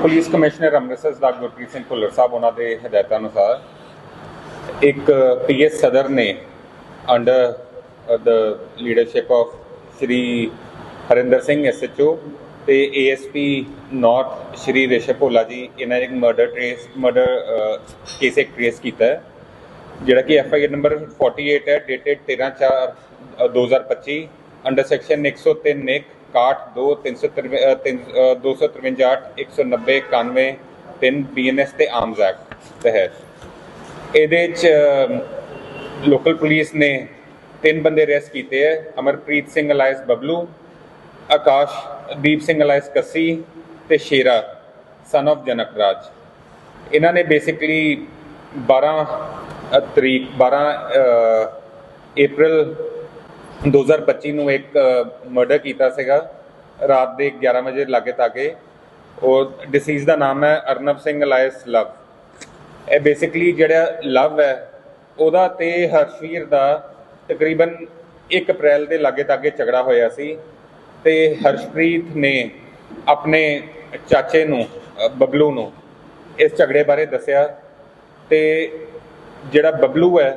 Police commissioner Amritsar ਦਾ ਗੁਰਪ੍ਰੀਤ ਸਿੰਘ ਭੁੱਲਰ ਸਾਹਿਬ, ਉਹਨਾਂ ਦੇ ਹਦਾਇਤਾਂ ਅਨੁਸਾਰ ਇੱਕ ਪੀਐਸ ਸਦਰ ਨੇ under the leadership of Shri Harinder Singh SHO ਤੇ ਏਐਸਪੀ ਨਾਰਥ ਸ਼੍ਰੀ ਰੇਸ਼ਮ ਭੋਲਾ ਜੀ, ਇਹਨਾਂ ਨੇ ਇੱਕ ਮਰਡਰ ਟ੍ਰੇਸ ਮਰਡਰ ਕੇਸ ਇੱਕ ਟ੍ਰੇਸ ਕੀਤਾ ਜਿਹੜਾ ਕਿ ਐਫ ਆਈ ਆਰ ਨੰਬਰ 48 ਹੈ ਡੇਟਡ 13 4 2025 ਅੰਡਰ ਸੈਕਸ਼ਨ 103 1 62 2 353 253 190 91 3 ਬੀਐਨਐਸ ਤੇ ਆਰਮਸ ਐਕਟ ਤਹਿਤ। ਇਹਦੇ ਚ ਲੋਕਲ ਪੁਲਿਸ ਨੇ ਤਿੰਨ ਬੰਦੇ ਅਰੈਸਟ ਕੀਤੇ ਹੈ ਅਮਰਪ੍ਰੀਤ ਸਿੰਘ ਅਲਾਇਸ ਬਬਲੂ, ਆਕਾਸ਼, ਦੀਪ ਸਿੰਘ ਅਲਾਇਸ ਕੱਸੀ ਤੇ ਸ਼ੇਰਾ ਸਨ of ਜਨਕ ਰਾਜ। ਇਹਨਾਂ ਨੇ ਬੇਸਿਕਲੀ 12 ਤਰੀਕ 12 ਅਪ੍ਰੈਲ 2025 ਨੂੰ ਇੱਕ ਮਰਡਰ ਕੀਤਾ ਸੀਗਾ। ਰਾਤ ਦੇ 11 ਵਜੇ ਲਾਗੇ ਤਾਗੇ। ਉਹ ਡਿਸੀਜ਼ ਦਾ ਨਾਮ ਹੈ ਅਰਨਵ ਸਿੰਘ ਅਲਾਇਸ ਲਵ। ਇਹ ਬੇਸਿਕਲੀ ਜਿਹੜਾ ਲਵ ਹੈ, ਉਹਦਾ ਤੇ ਹਰਸ਼ਵੀਰ ਦਾ ਤਕਰੀਬਨ 1 ਅਪ੍ਰੈਲ ਦੇ ਲਾਗੇ ਤਾਗੇ ਝਗੜਾ ਹੋਇਆ ਸੀ। ਤੇ ਹਰਸ਼ਪ੍ਰੀਤ ਨੇ ਆਪਣੇ ਚਾਚੇ ਨੂੰ ਬਬਲੂ ਨੂੰ ਇਸ ਝਗੜੇ ਬਾਰੇ ਦੱਸਿਆ। ਤੇ ਜਿਹੜਾ ਬਬਲੂ ਹੈ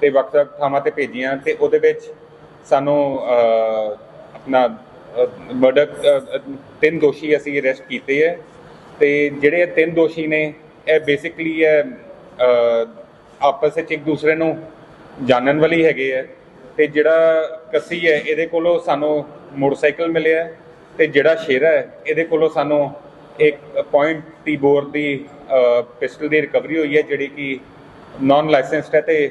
ਤੇ ਵੱਖ-ਵੱਖ ਥਾਵਾਂ ਤੇ ਭੇਜੀਆਂ ਤੇ ਉਹਦੇ ਵਿੱਚ ਸਾਨੂੰ ਆਪਣਾ ਮਰਡਰ ਤਿੰਨ ਦੋਸ਼ੀ ਅਸੀਂ ਅਰੈਸਟ ਕੀਤੇ ਹੈ ਤੇ ਜਿਹੜੇ ਤਿੰਨ ਦੋਸ਼ੀ ਨੇ, ਇਹ ਬੇਸਿਕਲੀ ਇਹ ਆਪਸ ਵਿੱਚ ਇੱਕ ਦੂਸਰੇ ਨੂੰ ਜਾਣਨ ਵਾਲੀ ਹੈਗੇ ਹੈ ਤੇ ਜਿਹੜਾ ਕੱਸੀ ਹੈ ਇਹਦੇ ਕੋਲੋਂ ਸਾਨੂੰ ਮੋਟਰਸਾਈਕਲ ਮਿਲਿਆ ਹੈ ਤੇ ਜਿਹੜਾ ਸ਼ੇਰਾ ਹੈ ਇਹਦੇ ਕੋਲੋਂ ਸਾਨੂੰ ਇੱਕ ਪੁਆਇੰਟ ਦੀ ਬੋਰ ਦੀ ਪਿਸਟਲ ਦੀ ਰਿਕਵਰੀ ਹੋਈ ਹੈ ਜਿਹੜੀ ਕਿ ਨਾਨ ਲਾਇਸੈਂਸਡ ਹੈ ਤੇ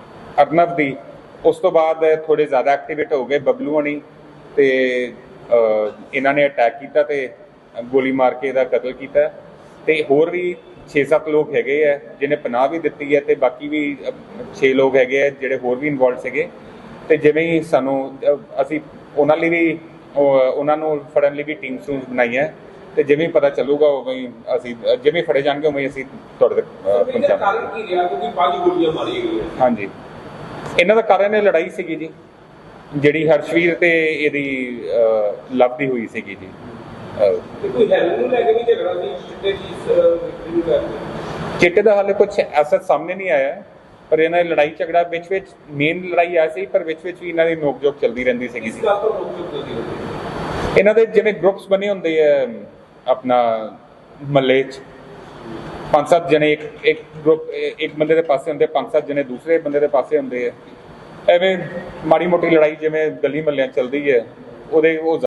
ਅਰਨਵ ਦੀ। ਉਸ ਤੋਂ ਬਾਅਦ ਥੋੜੇ ਜ਼ਿਆਦਾ ਐਕਟੀਵੇਟ ਹੋ ਗਏ ਬਬਲੂ ਹਣੀ ਤੇ ਇਹਨਾਂ ਨੇ ਅਟੈਕ ਕੀਤਾ ਤੇ ਗੋਲੀ ਮਾਰ ਕੇ ਇਹਦਾ ਕਤਲ ਕੀਤਾ। ਤੇ ਹੋਰ ਵੀ 6-7 ਲੋਕ ਹੈਗੇ ਆ ਜਿਹਨੇ ਪਨਾਹ ਵੀ ਦਿੱਤੀ ਹੈ ਤੇ ਬਾਕੀ ਵੀ 6 ਲੋਕ ਹੈਗੇ ਆ ਜਿਹੜੇ ਹੋਰ ਵੀ ਇਨਵੋਲਡ ਸੀਗੇ। ਤੇ ਜਿਵੇਂ ਹੀ ਸਾਨੂੰ ਅਸੀਂ ਉਹਨਾਂ ਲਈ ਵੀ ਉਹ- ਉਹਨਾਂ ਨੂੰ ਫੜਨ ਲਈ ਵੀ ਟੀਮ ਸੂਸ ਬਣਾਈ ਹੈ ਤੇ ਜਿਵੇਂ ਪਤਾ ਚੱਲੂਗਾ ਉਵੇਂ ਅਸੀਂ ਜਿਵੇਂ ਫੜੇ ਜਾਣਗੇ ਉਵੇਂ ਅਸੀਂ ਤੁਹਾਡੇ ਤੱਕ ਪਹੁੰਚਾਵਾਂਗੇ। ਕਾਰਨ ਕੀ ਰਿਹਾ? ਕਿਉਂਕਿ ਪੰਜ ਗੋਲੀਆਂ ਮਾਰੀਆਂ ਗਈਆਂ। ਹਾਂਜੀ। ਇਹਨਾਂ ਦਾ ਕਾਰਨ ਇਹ ਲੜਾਈ ਸੀਗੀ ਜੀ ਜਿਹੜੀ ਹਰਸ਼ਵੀਰ ਤੇ ਇਹਦੀ ਅਹ, ਲਵ ਦੀ ਹੋਈ ਸੀਗੀ ਜੀ। ਕੋਈ ਹੈਲਨ ਨੂੰ ਲੈ ਕੇ ਵੀ ਝਗੜਾ ਸੀ ਚਿੱਟੇ ਦੀ ਵਿਕਟਰੀ ਨੂੰ ਕਰਕੇ ਚਿੱਟੇ ਦਾ ਹਾਲੇ ਕੁਝ ਐਸਾ ਸਾਹਮਣੇ ਨਹੀਂ ਆਇਆ ਪਰ ਇਹਨਾਂ ਦੀ ਲੜਾਈ ਝਗੜਾ ਵਿੱਚ ਵਿੱਚ ਮੇਨ ਲੜਾਈ ਆ ਸੀ ਪਰ ਵਿੱਚ ਵਿੱਚ ਵੀ ਇਹਨਾਂ ਦੀ ਨੋਕ-ਝੋਕ ਚੱਲਦੀ ਰਹਿੰਦੀ ਸੀਗੀ ਸੀ ਇਹਨਾਂ ਦੇ ਜਿਵੇਂ ਗਰੁੱਪਸ ਬਣੇ ਹੁੰਦੇ ਆ ਆਪਣਾ ਮੱਲੇ 'ਚ ਪੰਜ ਸੱਤ ਜਣੇ ਇੱਕ ਇੱਕ ਗਰੁੱਪ ਇੱਕ ਬੰਦੇ ਦੇ ਪਾਸੇ ਹੁੰਦੇ ਪੰਜ ਸੱਤ ਜਣੇ ਦੂਸਰੇ ਬੰਦੇ ਦੇ ਪਾਸੇ ਹੁੰਦੇ ਆ। ਐਵੇਂ ਮਾੜੀ ਮੋਟੀ ਲੜਾਈ ਜਿਵੇਂ ਗਲੀ ਮੱਲਿਆਂ ਚੱਲਦੀ ਹੈ, ਉਹਦੇ ਉਹ